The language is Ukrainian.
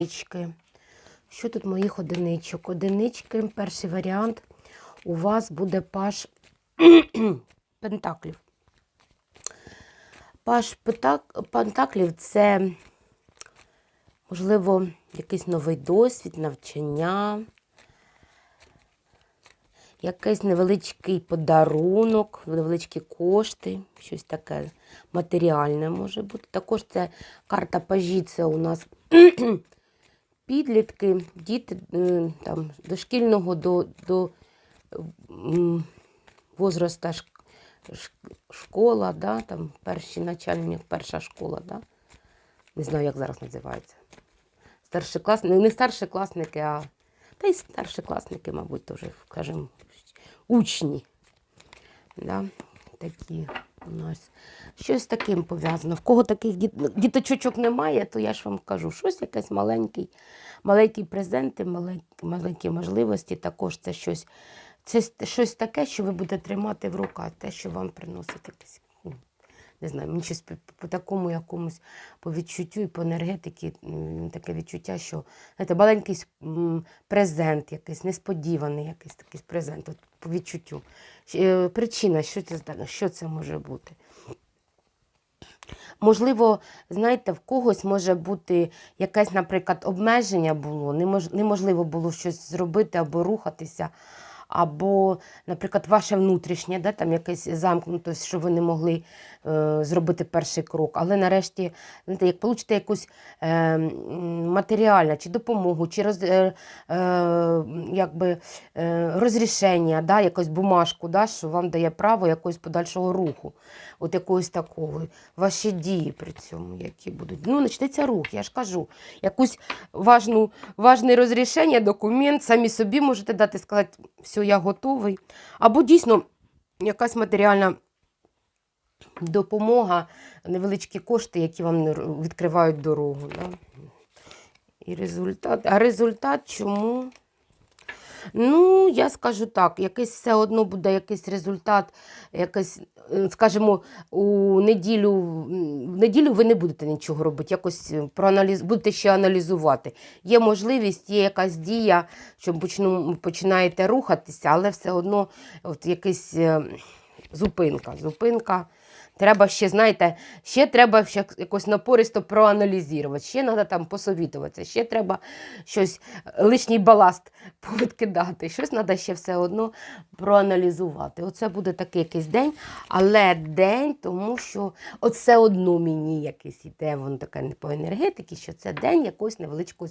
одинички. Що тут моїх одиничок? Одинички, перший варіант. У вас буде паш пентаклів. Паш пентаклів це, можливо, якийсь новий досвід, навчання, якийсь невеличкий подарунок, невеличкі кошти, щось таке матеріальне може бути. Також це карта пажі, це у нас підлітки, діти е, там, дошкільного до, до возраста школа, да, там перші начальні, перша школа, да? не знаю, як зараз називається. Старшокласники, не старшокласники, а та й старшокласники, мабуть, теж, скажімо, учні. Да? Такі нас. Щось таким пов'язано. В кого таких діт- діточок немає, то я ж вам кажу, щось якесь маленький, маленькі презенти, маленькі, маленькі можливості. Також це щось, це щось таке, що ви будете тримати в руках, те, що вам приносить якесь. Не знаю, мені щось по, такому якомусь по відчуттю і по енергетиці таке відчуття, що знаєте, маленький презент, якийсь несподіваний якийсь такий презент, от, по відчуттю. Е, Причина, що це, що це може бути? Можливо, знаєте, в когось може бути якесь, наприклад, обмеження було, неможливо було щось зробити або рухатися, або, наприклад, ваше внутрішнє, да, там якась замкнутость, що ви не могли е, зробити перший крок. Але нарешті, знаєте, як получите якусь е, матеріальну чи допомогу, чи роз, е, е, якби, е, розрішення, да, якусь бумажку, да, що вам дає право якогось подальшого руху, от якогось такого. Ваші дії при цьому, які будуть. Ну, почнеться рух, я ж кажу. Якусь важну, важне розрішення, документ, самі собі можете дати, сказати, все, я готовий. Або дійсно якась матеріальна допомога, невеличкі кошти, які вам відкривають дорогу. Да? І результат. А результат чому? Ну, я скажу так, якийсь все одно буде якийсь результат, якийсь, е, скажімо, у неділю, в неділю ви не будете нічого робити, якось е, проаналіз, будете ще аналізувати. Є можливість, є якась дія, що почну, починаєте рухатися, але все одно от якась е, зупинка. Зупинка. Треба ще, знаєте, ще треба ще якось напористо проаналізувати, ще треба там посовітуватися, ще треба щось, е, лишній баласт повідкидати, щось треба ще все одно проаналізувати. Оце буде такий якийсь день, але день, тому що от все одно мені якийсь іде, воно таке по енергетиці, що це день якогось невеличкого